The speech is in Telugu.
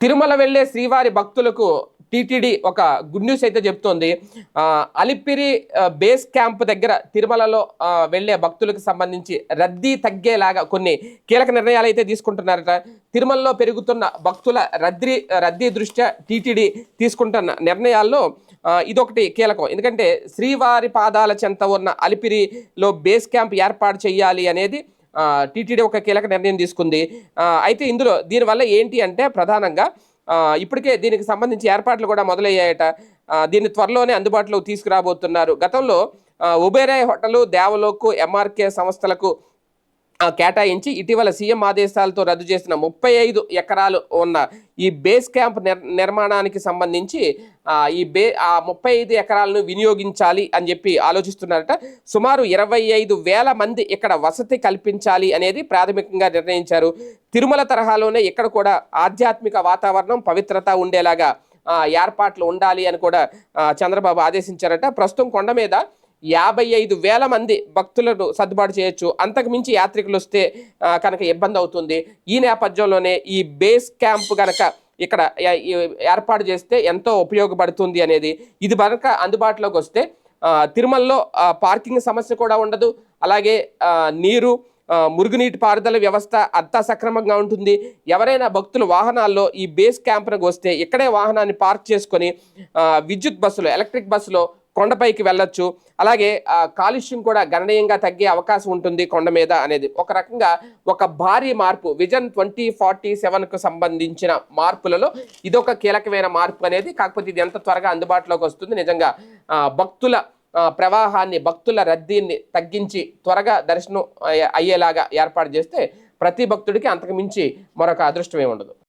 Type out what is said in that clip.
తిరుమల వెళ్ళే శ్రీవారి భక్తులకు టీటీడీ ఒక గుడ్ న్యూస్ అయితే చెప్తోంది. అలిపిరి బేస్ క్యాంప్ దగ్గర తిరుమలలో వెళ్ళే భక్తులకు సంబంధించి రద్దీ తగ్గేలాగా కొన్ని కీలక నిర్ణయాలు అయితే తీసుకుంటున్నారట. తిరుమలలో పెరుగుతున్న భక్తుల రద్దీ రద్దీ దృష్ట్యా టీటీడీ తీసుకుంటున్న నిర్ణయాల్లో ఇదొకటి కీలకం. ఎందుకంటే శ్రీవారి పాదాల చెంత ఉన్న అలిపిరిలో బేస్ క్యాంప్ ఏర్పాటు చేయాలి అనేది టీటీడీ ఒక కీలక నిర్ణయం తీసుకుంది. అయితే ఇందులో దీనివల్ల ఏంటి అంటే ప్రధానంగా ఇప్పటికే దీనికి సంబంధించి ఏర్పాట్లు కూడా మొదలయ్యాయట. దీన్ని త్వరలోనే అందుబాటులోకి తీసుకురాబోతున్నారు. గతంలో ఉబేరాయ్ హోటల్ దేవలోకు ఎంఆర్కే సంస్థలకు కేటాయించి ఇటీవల సీఎం ఆదేశాలతో రద్దు చేసిన ముప్పై ఐదు ఎకరాలు ఉన్న ఈ బేస్ క్యాంప్ నిర్ నిర్మాణానికి సంబంధించి ఈ బే ఆ ముప్పై ఐదు ఎకరాలను వినియోగించాలి అని చెప్పి ఆలోచిస్తున్నారట. సుమారు ఇరవై ఐదు వేల మంది ఇక్కడ వసతి కల్పించాలి అనేది ప్రాథమికంగా నిర్ణయించారు. తిరుమల తరహాలోనే ఇక్కడ కూడా ఆధ్యాత్మిక వాతావరణం పవిత్రత ఉండేలాగా ఏర్పాట్లు ఉండాలి అని కూడా చంద్రబాబు ఆదేశించారట. ప్రస్తుతం కొండ మీద యాభై ఐదు వేల మంది భక్తులను సర్దుబాటు చేయొచ్చు. అంతకు మించి యాత్రికులు వస్తే కనుక ఇబ్బంది అవుతుంది. ఈ నేపథ్యంలోనే ఈ బేస్ క్యాంప్ కనుక ఇక్కడ ఏర్పాటు చేస్తే ఎంతో ఉపయోగపడుతుంది అనేది. ఇది కనుక అందుబాటులోకి వస్తే తిరుమలలో పార్కింగ్ సమస్య కూడా ఉండదు. అలాగే నీరు మురుగునీటి పారుదల వ్యవస్థ అంతా సక్రమంగా ఉంటుంది. ఎవరైనా భక్తులు వాహనాల్లో ఈ బేస్ క్యాంప్నికి వస్తే ఇక్కడే వాహనాన్ని పార్క్ చేసుకొని విద్యుత్ బస్సులో ఎలక్ట్రిక్ బస్సులో కొండపైకి వెళ్ళొచ్చు. అలాగే కాలుష్యం కూడా గణనీయంగా తగ్గే అవకాశం ఉంటుంది కొండ మీద అనేది. ఒక రకంగా ఒక భారీ మార్పు విజన్ ట్వంటీ ఫార్టీ సెవెన్కు సంబంధించిన మార్పులలో ఇదొక కీలకమైన మార్పు అనేది. కాకపోతే ఇది ఎంత త్వరగా అందుబాటులోకి వస్తుంది? నిజంగా భక్తుల ప్రవాహాన్ని భక్తుల రద్దీని తగ్గించి త్వరగా దర్శనం అయ్యేలాగా ఏర్పాటు చేస్తే ప్రతి భక్తుడికి అంతకుమించి మరొక మరొక అదృష్టమే ఉండదు